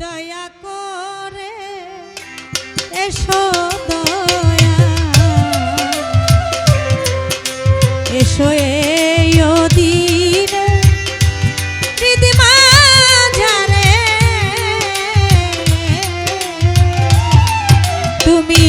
দয়া করে এসো দয়া। এসো এই দিনে তুমি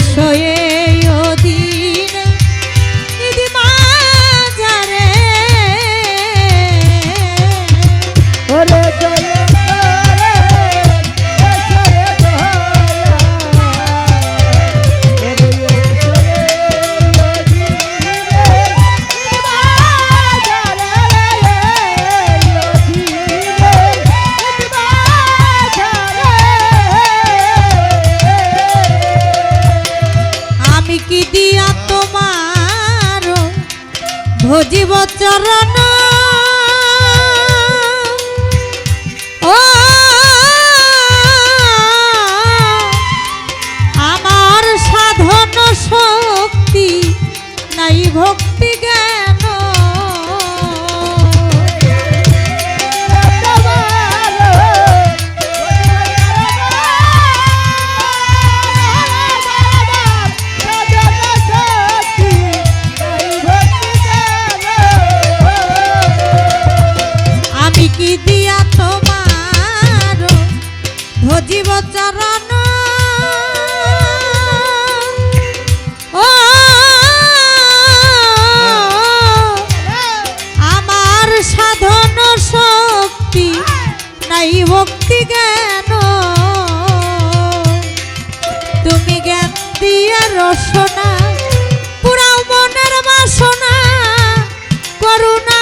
soy yeah. ভজিব চরণ। আমার সাধন শক্তি নাই ভোগ ভজিব চরণ। আমার সাধন শক্তি নাই ভক্তি জ্ঞান। তুমি জ্ঞান দিয়ে রসনা, পুরাও মনের বাসনা, করুণা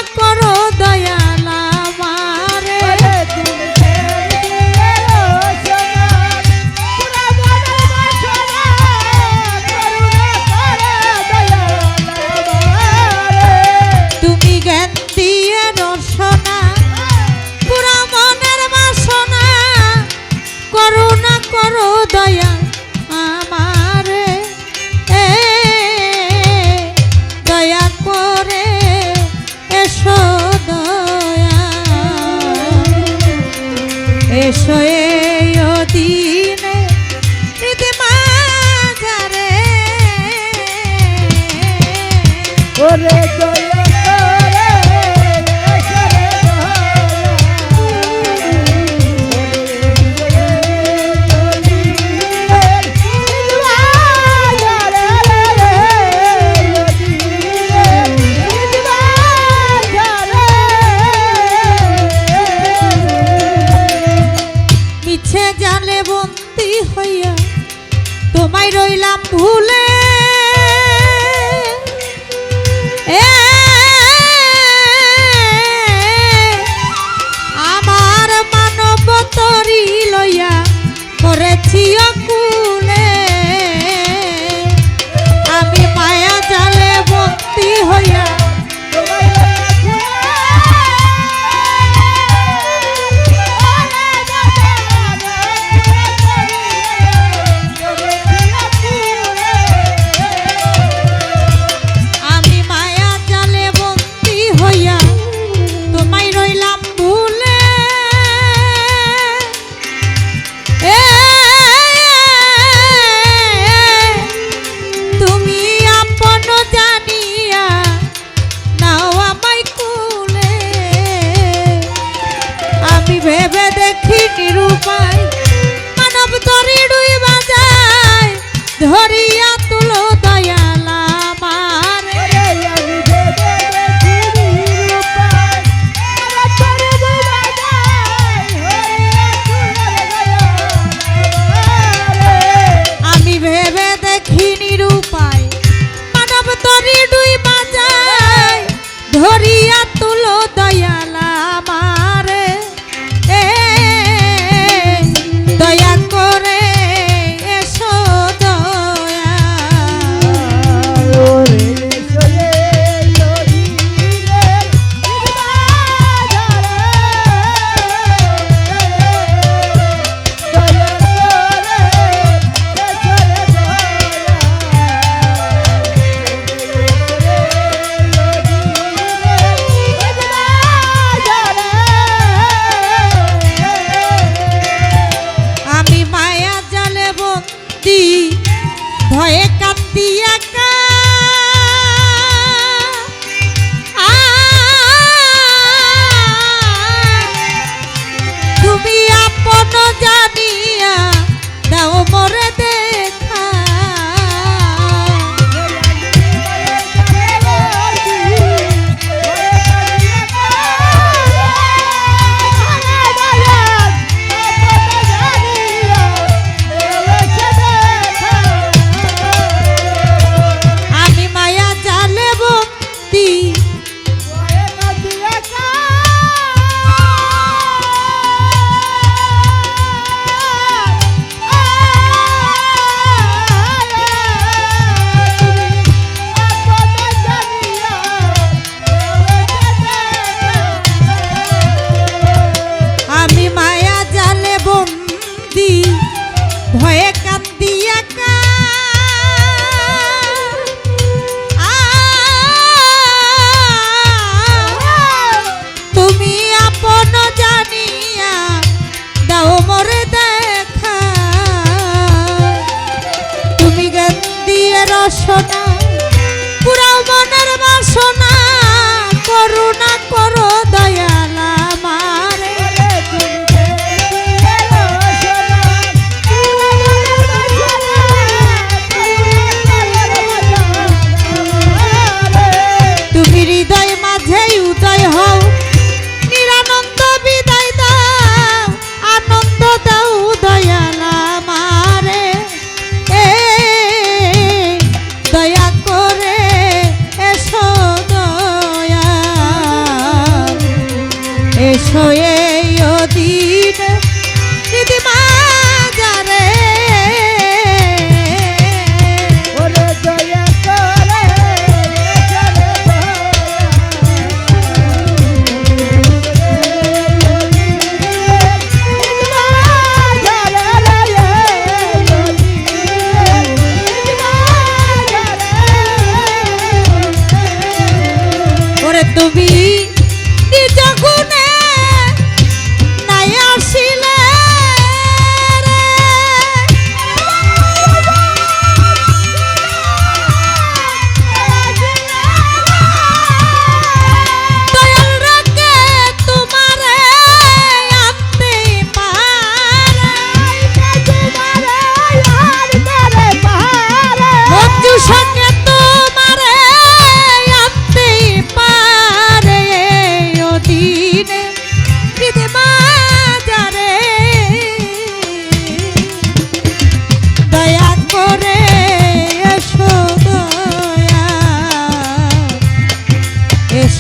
জালে হইয়া তোমায় রইলাম ভুলে día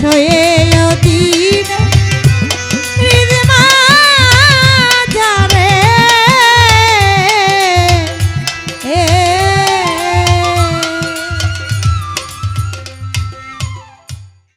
এসো দয়া এসো এই